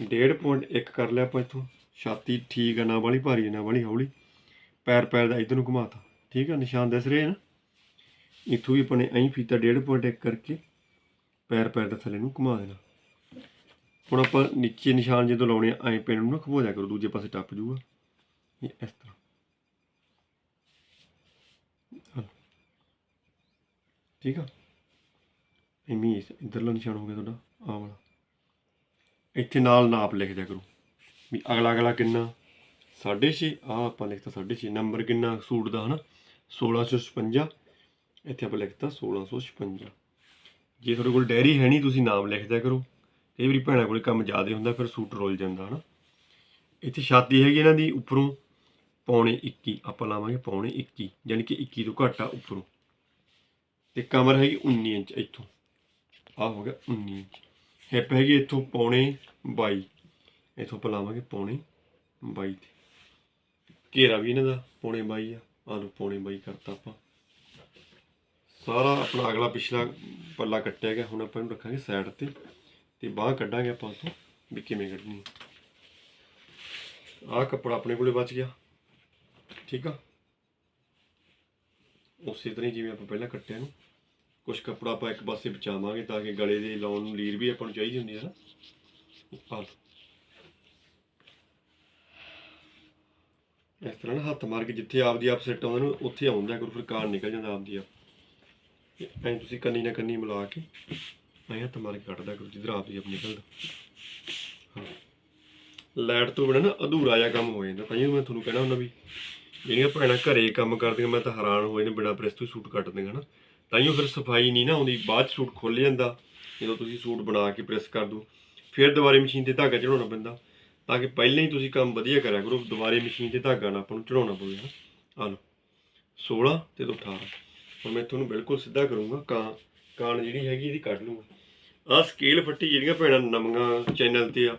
ਡੇਢ ਪੁਆਇੰਟ ਇੱਕ ਕਰ ਲਿਆ ਆਪਾਂ ਇੱਥੋਂ। ਛਾਤੀ ਠੀਕ ਆ ਨਾ ਵਾਲੀ ਭਾਰੀ ਨਾ ਵਾਲੀ ਹੌਲੀ। ਪੈਰ ਪੈਰ ਦਾ ਇਧਰ ਨੂੰ ਘੁਮਾਤਾ। ਠੀਕ ਆ ਨਿਸ਼ਾਨ ਦਿਸ ਰਹੇ ਆ ਨਾ? ਇੱਥੋਂ ਵੀ ਆਪਾਂ ਨੇ ਐਂ ਫੀਤਾ ਡੇਢ ਪੁਆਇੰਟ ਇੱਕ ਕਰਕੇ ਪੈਰ ਪੈਰ ਦੇ ਥੱਲੇ ਨੂੰ ਘੁਮਾ ਦੇਣਾ। ਹੁਣ ਆਪਾਂ ਨੀਚੇ ਨਿਸ਼ਾਨ ਜਦੋਂ ਲਾਉਣੇ ਆ, ਐਂ ਪੈਨ ਨੂੰ ਨਾ ਖਬੋ ਜਾ ਕਰੋ, ਦੂਜੇ ਪਾਸੇ ਟੱਪ ਜੂਗਾ। ਇਹ ਇਸ ਤਰ੍ਹਾਂ। ਠੀਕ ਆ? ਐਵੇਂ ਹੀ ਇਧਰਲਾ ਨਿਸ਼ਾਨ ਹੋ ਗਿਆ ਤੁਹਾਡਾ ਆ ਵਾਲਾ। ਇੱਥੇ ਨਾਲ ਨਾਪ ਲਿਖ ਦਿਆ ਕਰੋ, ਵੀ ਅਗਲਾ ਅਗਲਾ ਕਿੰਨਾ? 6.5 ਆ ਆਪਾਂ ਲਿਖਤਾ 6.5 ਨੰਬਰ ਕਿੰਨਾ ਸੂਟ ਦਾ ਹਨਾ? 1656 ਇੱਥੇ ਆਪਾਂ ਲਿਖਤਾ 1656 ਜੇ ਤੁਹਾਡੇ ਕੋਲ ਡਾਇਰੀ ਹੈ ਨਹੀਂ, ਤੁਸੀਂ ਨਾਮ ਲਿਖ ਦਿਆ ਕਰੋ। ਕਈ ਵਾਰੀ ਭੈਣਾਂ ਕੋਲ ਕੰਮ ਜ਼ਿਆਦਾ ਹੁੰਦਾ, ਫਿਰ ਸੂਟ ਰੋਲ ਜਾਂਦਾ, ਹਨਾ। ਇੱਥੇ ਛਾਤੀ ਹੈਗੀ ਇਹਨਾਂ ਦੀ ਉੱਪਰੋਂ, ਪੌਣੇ 21 ਆਪਾਂ ਲਾਵਾਂਗੇ ਪੌਣੇ 21 ਯਾਨੀ ਕਿ 21 ਤੋਂ ਘੱਟ ਆ ਉੱਪਰੋਂ। ਤੇ ਕਮਰ ਹੈਗੀ 19 ਇੰਚ ਇੱਥੋਂ। ਆ ਹੋ ਗਿਆ 19 ਇੰਚ। ਹਿੱਪ ਹੈਗੀ ਇੱਥੋਂ ਪੌਣੇ 22 ਇੱਥੋਂ ਆਪਾਂ ਲਾਵਾਂਗੇ ਪੌਣੇ 22 ਤੇ। ਘੇਰਾ ਵੀ ਇਹਨਾਂ ਦਾ ਪੌਣੇ 22 ਆ। ਆਹ ਲਓ, ਪੌਣੇ 22 ਕਰਤਾ ਆਪਾਂ। ਸਾਰਾ ਆਪਣਾ ਅਗਲਾ ਪਿਛਲਾ ਪੱਲਾ ਕੱਟਿਆ ਗਿਆ। ਹੁਣ ਆਪਾਂ ਇਹਨੂੰ ਰੱਖਾਂਗੇ ਸਾਈਡ ਤੇ ਤੇ ਬਾਹ ਕੱਢਾਂਗੇ ਆਪਾਂ ਉਤੋਂ ਵੀ ਕਿਵੇਂ ਕੱਢਣੀ ਆਹ ਕੱਪੜਾ ਆਪਣੇ ਕੋਲੇ ਬਚ ਗਿਆ। ਠੀਕ ਆ? ਉਸੇ ਤਰ੍ਹਾਂ ਹੀ ਜਿਵੇਂ ਆਪਾਂ ਪਹਿਲਾਂ ਕੱਟਿਆ ਨੂੰ ਕੁਝ ਕੱਪੜਾ ਆਪਾਂ ਇੱਕ ਪਾਸੇ ਬਚਾਵਾਂਗੇ ਤਾਂ ਕਿ ਗਲੇ ਦੇ ਲਾਉਣ ਨੂੰ ਲੀਰ ਵੀ ਆਪਾਂ ਨੂੰ ਚਾਹੀਦੀ ਹੁੰਦੀ ਹੈ ਨਾ। ਆਹ ਇਸ ਤਰ੍ਹਾਂ ਨਾ ਹੱਥ ਮਾਰ ਕੇ ਜਿੱਥੇ ਆਪਦੀ ਆਪ ਸੈੱਟ ਆਉਂਦਾ ਨੂੰ, ਉੱਥੇ ਆਉਂਦਾ ਕਰੋ ਫਿਰ ਕਾਰ ਨਿਕਲ ਜਾਂਦਾ ਆਪਦੀ ਆਪ। ਐਂ ਤੁਸੀਂ ਕੰਨੀ ਨਾਲ ਕੰਨੀ ਮਿਲਾ ਕੇ ਐਂ ਹੱਥ ਮਾਰ ਕੇ ਕੱਢਦਾ ਕਰੋ, ਜਿੱਧਰ ਆਪਦੀ ਆਪ ਨਿਕਲਦਾ। ਹਾਂ। ਲਾਈਟ ਤੋਂ ਬਿਨਾਂ ਨਾ ਅਧੂਰਾ ਜਿਹਾ ਕੰਮ ਹੋ ਜਾਂਦਾ। ਤਾਂ ਹੀ ਮੈਂ ਤੁਹਾਨੂੰ ਕਹਿਣਾ ਹੁੰਦਾ ਵੀ ਜਿਹੜੀਆਂ ਭੈਣਾਂ ਘਰੇ ਕੰਮ ਕਰਦੀਆਂ, ਮੈਂ ਤਾਂ ਹੈਰਾਨ ਹੋਏ ਨੇ ਬਿਨਾਂ ਪ੍ਰੈਸ ਤੋਂ ਸੂਟ ਕੱਟ ਕੱਟਦੀਆਂ ਹਨਾ ਤਾਂ ਹੀ ਫਿਰ ਸਫ਼ਾਈ ਨਹੀਂ ਨਾ ਆਉਂਦੀ, ਬਾਅਦ 'ਚ ਸੂਟ ਖੁੱਲ ਜਾਂਦਾ। ਜਦੋਂ ਤੁਸੀਂ ਸੂਟ ਬਣਾ ਕੇ ਪ੍ਰੈਸ ਕਰ ਦੋ, ਫਿਰ ਦੁਬਾਰੇ ਮਸ਼ੀਨ ਤੇ ਧਾਗਾ ਚੜਾਉਣਾ ਪੈਂਦਾ। ਤਾਂ ਕਿ ਪਹਿਲਾਂ ਹੀ ਤੁਸੀਂ ਕੰਮ ਵਧੀਆ ਕਰਿਆ ਕਰੋ, ਦੁਬਾਰੇ ਮਸ਼ੀਨ ਤੇ ਧਾਗਾ ਨਾ ਆਪਾਂ ਨੂੰ ਚੜਾਉਣਾ ਪਵੇ, ਹਨਾ। ਆ ਲਓ 16 ਤੇ ਤੋਂ 18 ਹੁਣ ਮੈਂ ਤੁਹਾਨੂੰ ਬਿਲਕੁਲ ਸਿੱਧਾ ਕਰੂੰਗਾ, ਕਾਂ ਕਾਨ ਜਿਹੜੀ ਹੈਗੀ ਇਹਦੀ ਕੱਢ ਲੂੰਗਾ। ਆਹ ਸਕੇਲ ਫੱਟੀ ਜਿਹੜੀਆਂ ਭੈਣਾਂ ਨਵੀਆਂ ਚੈਨਲ ਤੇ ਆ,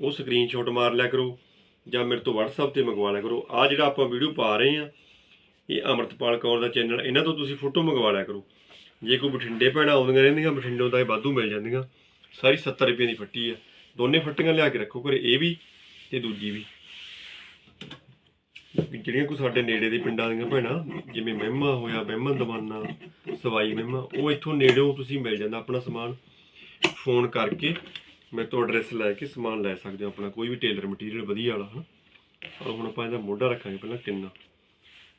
ਉਹ ਸਕਰੀਨਸ਼ਾਟ ਮਾਰ ਲਿਆ ਕਰੋ, ਜਾਂ ਮੇਰੇ ਤੋਂ WhatsApp ਤੇ ਮੰਗਵਾ ਲਿਆ ਕਰੋ। ਆ ਜਿਹੜਾ ਆਪਾਂ ਵੀਡੀਓ ਪਾ ਰਹੇ ਆ ਇਹ ਅਮਰਤਪਾਲ ਕੌਰ ਦਾ ਚੈਨਲ ਇਹਨਾਂ ਤੋਂ ਤੁਸੀਂ ਫੋਟੋ ਮੰਗਵਾ ਲਿਆ ਕਰੋ। ਜੇ ਕੋਈ ਬਠਿੰਡੇ ਭੈਣਾਂ ਆਉਂਦੀਆਂ ਰਹਿੰਦੀਆਂ, ਬਠਿੰਡੋਂ ਦਾ ਇਹ ਵਾਧੂ ਮਿਲ ਜਾਂਦੀਆਂ। ਸਾਰੀ 70 ਰੁਪਏ ਦੀ ਫੱਟੀ ਆ। ਦੋਨੇ ਫੱਟੀਆਂ ਲਿਆ ਕੇ ਰੱਖੋ ਘਰੇ, ਇਹ ਵੀ ਤੇ ਦੂਜੀ ਵੀ। ਜਿਹੜੀਆਂ ਕੋਈ ਸਾਡੇ ਨੇੜੇ ਦੇ ਪਿੰਡਾਂ ਦੀਆਂ ਭੈਣਾਂ, ਜਿਵੇਂ ਮਹਿਮਾ ਹੋਇਆ, ਮਹਿਮਾ ਦਵਾਨਾ, ਸਵਾਈ ਮਹਿਮਾ, ਉਹ ਇੱਥੋਂ ਨੇੜਿਓਂ ਤੁਸੀਂ ਮਿਲ ਜਾਂਦਾ ਆਪਣਾ ਸਮਾਨ। ਫੋਨ ਕਰਕੇ ਮੈਂ ਤੋਂ ਐਡਰੈਸ ਲੈ ਕੇ ਸਮਾਨ ਲੈ ਸਕਦੇ ਹੋ ਆਪਣਾ, ਕੋਈ ਵੀ ਟੇਲਰ ਮਟੀਰੀਅਲ ਵਧੀਆ ਵਾਲਾ, ਹਨਾ? ਔਰ ਹੁਣ ਆਪਾਂ ਇਹਦਾ ਮੋਢਾ ਰੱਖਾਂਗੇ ਪਹਿਲਾਂ ਕਿੰਨਾ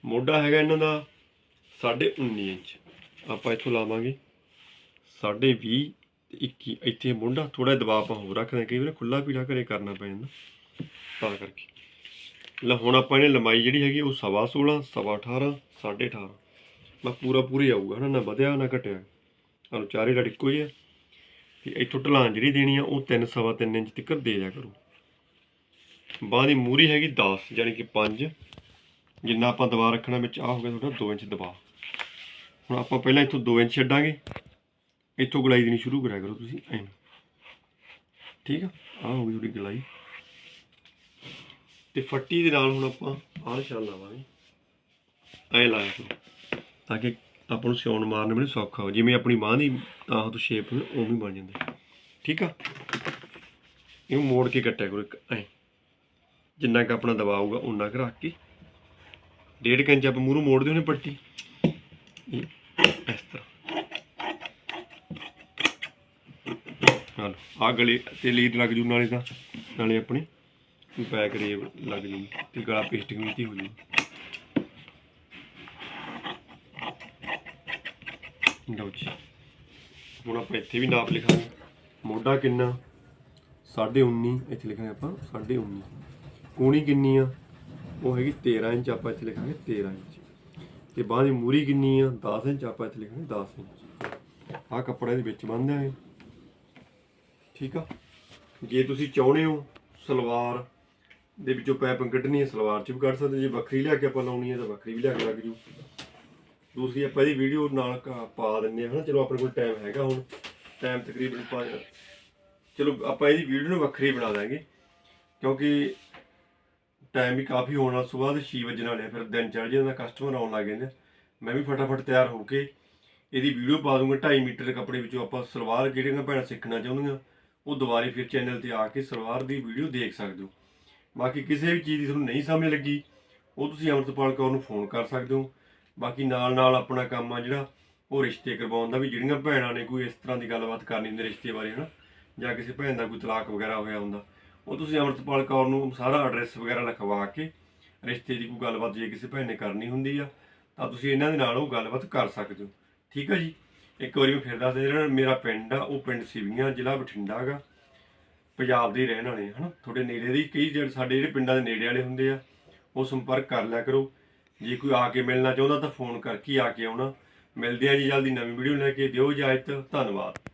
ਮੋਢਾ ਹੈਗਾ ਇਹਨਾਂ ਦਾ 19.5 ਇੰਚ। ਆਪਾਂ ਇੱਥੋਂ ਲਾਵਾਂਗੇ 20.5 ਤੇ 21 ਇੱਥੇ ਮੋਢਾ ਥੋੜਾ ਦਬਾਅ ਆਪਾਂ ਹੋਰ ਰੱਖਦੇ ਹਾਂ ਕਈ ਵਾਰ ਖੁੱਲਾ ਪੀੜਾ ਘਰੇ ਕਰਨਾ ਪੈ ਜਾਂਦਾ। ਤਾਂ ਕਰਕੇ। ਲੈ ਹੁਣ ਆਪਾਂ ਇਹਨੇ ਲੰਬਾਈ ਜਿਹੜੀ ਹੈਗੀ ਉਹ ਸਵਾ 16 ਸਵਾ 18 18.5 ਬਸ ਪੂਰਾ ਪੂਰੀ ਆਊਗਾ ਹਨਾ, ਨਾ ਵਧਿਆ, ਨਾ ਘਟਿਆ। ਤੁਹਾਨੂੰ ਚਾਰੇ ਦਾ ਇੱਕੋ ਹੀ ਆ। ਤੇ ਇੱਥੋਂ ਢਲਾਨ ਜਿਹੜੀ ਦੇਣੀ ਆ, ਉਹ 3 ਸਵਾ 3 ਇੰਚ ਤੱਕ ਦੇ ਜਾ ਕਰੋ। ਬਾਂਹ ਦੀ ਮੂਰੀ ਹੈਗੀ 10 ਯਾਨੀ ਕਿ 5 ਜਿੰਨਾ ਆਪਾਂ ਦਬਾਅ ਰੱਖਣਾ ਵਿੱਚ ਆ ਹੋ ਗਿਆ ਤੁਹਾਡਾ 2 ਇੰਚ ਦਬਾਅ। ਹੁਣ ਆਪਾਂ ਪਹਿਲਾਂ ਇੱਥੋਂ 2 ਇੰਚ ਛੱਡਾਂਗੇ। ਇੱਥੋਂ ਗਲਾਈ ਦੇਣੀ ਸ਼ੁਰੂ ਕਰਿਆ ਕਰੋ ਤੁਸੀਂ ਐਂ ਠੀਕ ਆ? ਆ ਹੋ ਗਈ ਤੁਹਾਡੀ ਗਲਾਈ। ਤੇ ਫੱਟੀ ਦੇ ਨਾਲ ਹੁਣ ਆਪਾਂ ਆਹ ਨਿਸ਼ਾਨ ਲਾਵਾਂਗੇ। ਐ ਲਾਇਆ ਕਰੋ ਤਾਂ ਕਿ ਆਪਾਂ ਨੂੰ ਸਿਉਣ ਮਾਰਨ ਵੇਲੇ ਸੌਖਾ ਹੋ ਜਿਵੇਂ ਆਪਣੀ ਬਾਂਹ ਦੀ ਤਾਂ ਤੋਂ ਸ਼ੇਪ ਉਵੇਂ ਬਣ ਜਾਂਦਾ। ਠੀਕ ਆ? ਇਹਨੂੰ ਮੋੜ ਕੇ ਕੱਟਿਆ ਕਰੋ ਇੱਕ, ਐ। ਜਿੰਨਾ ਕੁ ਆਪਣਾ ਦਬਾਅ ਆਊਗਾ ਉਨਾ ਕੁ ਰੱਖ ਕੇ। ਡੇਢ ਕੁ ਇੰਚ ਆਪਾਂ ਮੂਹਰੋਂ ਮੋੜਦੇ ਉਹਨੇ ਪੱਟੀ। ਇਸ ਤਰ੍ਹਾਂ। ਹਾਂ ਆ ਗਲੇ ਤੇ ਲੀਡ ਲੱਗ ਜੂ ਨਾਲੇ ਤਾਂ। ਨਾਲੇ ਆਪਣੇ ਬੈਕ ਰੇਵ ਲੱਗ ਜੂ ਤੇ ਗਲਾ ਪੇਸਟਿੰਗ ਵੀ ਹੋ ਜੂ ਲਓ ਜੀ। ਹੁਣ ਆਪਾਂ ਇੱਥੇ ਵੀ ਨਾਪ ਲਿਖਾਂਗੇ। ਮੋਢਾ ਕਿੰਨਾ? 19.5 ਇੱਥੇ ਲਿਖਾਂਗੇ ਆਪਾਂ 19.5 ਕੂਣੀ ਕਿੰਨੀ ਆ? ਉਹ ਹੈਗੀ 13 ਇੰਚ, ਆਪਾਂ ਇੱਥੇ ਲਿਖਾਂਗੇ 13 ਇੰਚ। ਤੇ ਬਾਂਹ ਦੀ ਮੂਰੀ ਕਿੰਨੀ ਆ? 10 ਇੰਚ, ਆਪਾਂ ਇੱਥੇ ਲਿਖਾਂਗੇ 10 ਇੰਚ। ਆਹ ਕੱਪੜੇ ਇਹਦੇ ਵਿੱਚ ਬੰਨ੍ਹ ਦਿਆਂਗੇ। ਠੀਕ ਆ? ਜੇ ਤੁਸੀਂ ਚਾਹੁੰਦੇ ਹੋ ਸਲਵਾਰ ਦੇ ਵਿੱਚੋਂ ਪਾਈਪਿੰਗ ਕੱਢਣੀ ਹੈ, ਸਲਵਾਰ ਚ ਵੀ ਕੱਢ ਸਕਦੇ ਜੇ ਵੱਖਰੀ ਲਿਆ ਕੇ ਆਪਾਂ ਲਾਉਣੀ ਹੈ ਤਾਂ ਵੱਖਰੀ ਵੀ ਲਿਆ ਕੇ ਲੱਗ ਜੂ ਦੂਸਰੀ ਆਪਾਂ ਇਹਦੀ ਵੀਡੀਓ ਨਾਲ ਕ- ਪਾ ਦਿੰਨੇ ਹਾਂ ਹਨਾ, ਚਲੋ ਆਪਣੇ ਕੋਲ ਟਾਈਮ ਹੈਗਾ ਹੁਣ ਟਾਈਮ ਤਕਰੀਬਨ ਪਾ ਚਲੋ ਆਪਾਂ ਇਹਦੀ ਵੀਡੀਓ ਨੂੰ ਵੱਖਰੀ ਬਣਾ ਦਾਂਗੇ ਕਿਉਂਕਿ ਟਾਈਮ ਵੀ ਕਾਫੀ ਹੋਣ ਨਾਲ ਸਵੇਰ ਦੇ 6 ਵਜੇ ਨਾਲੇ ਫਿਰ ਦਿਨ ਚੜ ਜਾਂਦਾ ਕਸਟਮਰ ਆਉਣ ਲੱਗ ਜਾਂਦੇ ਆ। ਮੈਂ ਵੀ ਫਟਾਫਟ ਤਿਆਰ ਹੋ ਕੇ ਇਹਦੀ ਵੀਡੀਓ ਪਾ ਦੂੰਗਾ 2.5 ਮੀਟਰ ਦੇ ਕੱਪੜੇ ਵਿੱਚੋਂ ਆਪਾਂ ਸਲਵਾਰ ਜਿਹੜੀਆਂ ਭੈਣਾਂ ਸਿੱਖਣਾ ਚਾਹੁੰਦੀਆਂ, ਉਹ ਦੁਬਾਰੇ ਫਿਰ ਚੈਨਲ ਤੇ ਆ ਕੇ ਸਲਵਾਰ ਦੀ ਵੀਡੀਓ ਦੇਖ ਸਕਦੇ ਹੋ ਬਾਕੀ ਕਿਸੇ ਵੀ ਚੀਜ਼ ਦੀ ਤੁਹਾਨੂੰ ਨਹੀਂ ਸਮਝ ਲੱਗੀ, ਉਹ ਤੁਸੀਂ ਅਮਰਤਪਾਲ ਕੌਰ ਨੂੰ ਫੋਨ ਕਰ ਸਕਦੇ ਹੋ। ਬਾਕੀ ਨਾਲ ਨਾਲ ਆਪਣਾ ਕੰਮ ਆ ਜਿਹੜਾ, ਉਹ ਰਿਸ਼ਤੇ ਕਰਵਾਉਣ ਦਾ ਵੀ ਜਿਹੜੀਆਂ ਭੈਣਾਂ ਨੇ ਕੋਈ ਇਸ ਤਰ੍ਹਾਂ ਦੀ ਗੱਲਬਾਤ ਕਰਨੀ ਹੁੰਦੀ ਰਿਸ਼ਤੇ ਬਾਰੇ, ਹਨਾ? ਜਾਂ ਕਿਸੇ ਭੈਣ ਦਾ ਕੋਈ ਤਲਾਕ ਵਗੈਰਾ ਹੋਇਆ ਹੁੰਦਾ, ਉਹ ਤੁਸੀਂ ਅਮਰਤਪਾਲ ਕੌਰ ਨੂੰ ਸਾਰਾ ਐਡਰੈਸ ਵਗੈਰਾ ਲਿਖਵਾ ਕੇ ਰਿਸ਼ਤੇ ਦੀ ਕੋਈ ਗੱਲਬਾਤ ਜੇ ਕਿਸੇ ਭੈਣ ਨੇ ਕਰਨੀ ਹੁੰਦੀ ਆ, ਤਾਂ ਤੁਸੀਂ ਇਹਨਾਂ ਦੇ ਨਾਲ ਉਹ ਗੱਲਬਾਤ ਕਰ ਸਕਦੇ ਹੋ। ਠੀਕ ਆ ਜੀ? ਇੱਕ ਵਾਰੀ ਮੈਂ ਫਿਰ ਦੱਸ ਦਿਆਂ ਜਿਹੜਾ ਮੇਰਾ ਪਿੰਡ ਆ, ਉਹ ਪਿੰਡ ਸਿਵੀਆਂ, ਜ਼ਿਲ੍ਹਾ ਬਠਿੰਡਾ ਹੈਗਾ ਪੰਜਾਬ ਦੇ ਰਹਿਣ ਵਾਲੇ ਆ, ਹਨਾ? ਤੁਹਾਡੇ ਨੇੜੇ ਦੀ ਕਈ ਜਿਹੜੇ ਸਾਡੇ ਜਿਹੜੇ ਪਿੰਡਾਂ ਦੇ ਨੇੜੇ ਵਾਲੇ ਹੁੰਦੇ ਆ ਉਹ ਸੰਪਰਕ ਕਰ ਲਿਆ ਕਰੋ। ਜੇ ਕੋਈ ਆ ਕੇ ਮਿਲਣਾ ਚਾਹੁੰਦਾ ਤਾਂ ਫੋਨ ਕਰਕੇ ਆ ਕੇ ਆਉਣਾ। ਮਿਲਦੇ ਆ ਜੀ ਜਲਦੀ ਨਵੀਂ ਵੀਡੀਓ ਲੈ ਕੇ। ਦਿਓ ਇਜਾਜ਼ਤ। ਧੰਨਵਾਦ।